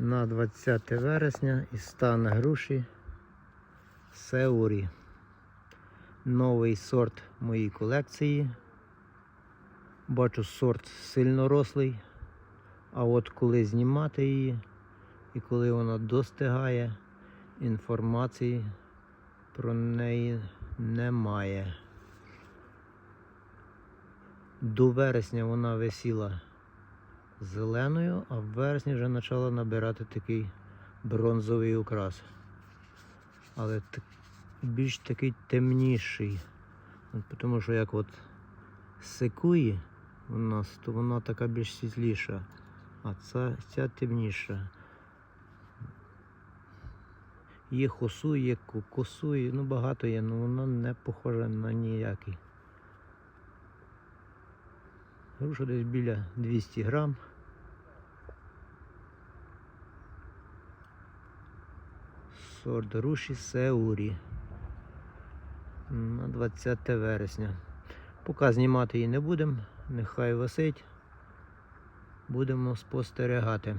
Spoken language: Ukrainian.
на 20 вересня і стан груші Сеурі. Новий сорт моїй колекції. Бачу сорт сильно рослий. А от коли знімати її і коли вона достигає, інформації про неї немає. До вересня вона висіла зеленою, а в вересні вже почала набирати такий бронзовий окрас. Але більш такий темніший. Тому що як от секує у нас, то вона така більш світліша, а ця, ця темніша. Є хосу, є косу, ну багато є, але вона не похожа на ніякий. Груша десь біля 200 грам. Сорт груші Сеурі. На 20 вересня. Поки знімати її не будемо, нехай висить. Будемо спостерігати.